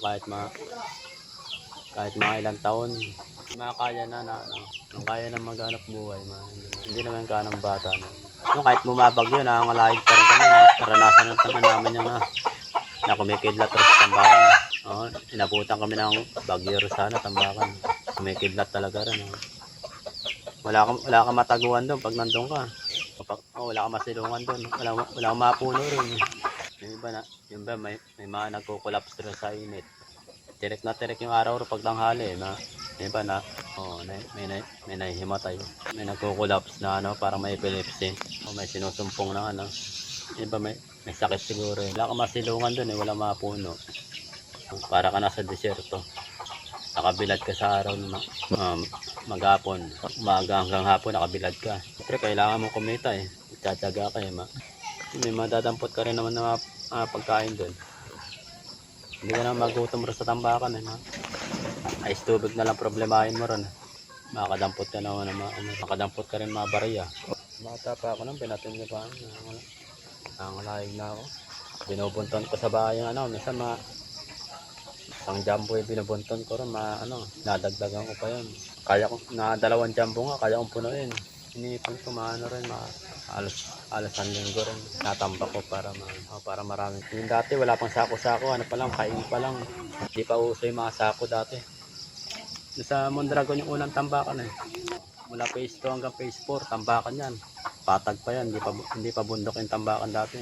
kahit ma kahit mga ilang taon, makakaya na na, ano, kaya na maghanap buhay, ma, hindi naman ka ng bata na. No, kahit bumabagyo, nangangalayag pa rin kami. No? Naranasan ng naman namin yung na, na kumikidlat rin tambakan. Oo, inabutan kami ng bagyo sana, tambakan. Kumikidlat talaga rin. Oh. Wala kang wala kang mataguan doon pag nandun ka. Kapag, oh, wala kang masilungan doon. Wala, wala kang mapuno rin. Yung iba na, yung iba may, may mga nagko-collapse rin sa init. Tirek na tirek yung araw pag tanghali. Na, yung iba na, oh, may, may, may, nahihimatay. May nagko-collapse na ano, parang may epilepsy. O may sinusumpong na ano. Yung iba may, may sakit siguro. eh. Wala kang masilungan doon eh, wala mapuno. Para ka nasa desierto nakabilad ka sa araw na um, maghapon, umaga hanggang hapon nakabilad ka. Siyempre kailangan mo kumita eh. Tsatsaga ka eh. Ma. May madadampot ka rin naman na uh, pagkain doon. Hindi ka na magutom rin sa tambakan eh. Ma. Ice tubig na lang problemahin mo ron. Makadampot ka na ano, makadampot ka rin mga bariya. Bata pa ako nang pinatin ko pa. Nangalayag na ako. Binubunton ko sa bahay ano, minsan mga Isang jumbo yung binubunton ko rin, ma, ano, nadagdagan ko pa yun. Kaya ko, na dalawang jumbo nga, kaya kong punuin. Inipon ko, maano rin, ma, alas, alas ang linggo rin. Natambak ko para, ma, para marami. Yung dati, wala pang sako-sako, ano pa lang, kain pa lang. Hindi pa uso yung mga sako dati. Doon Sa Mondragon yung unang tambakan eh. Mula phase 2 hanggang phase 4, tambakan yan. Patag pa yan, hindi pa, hindi pa bundok yung tambakan dati.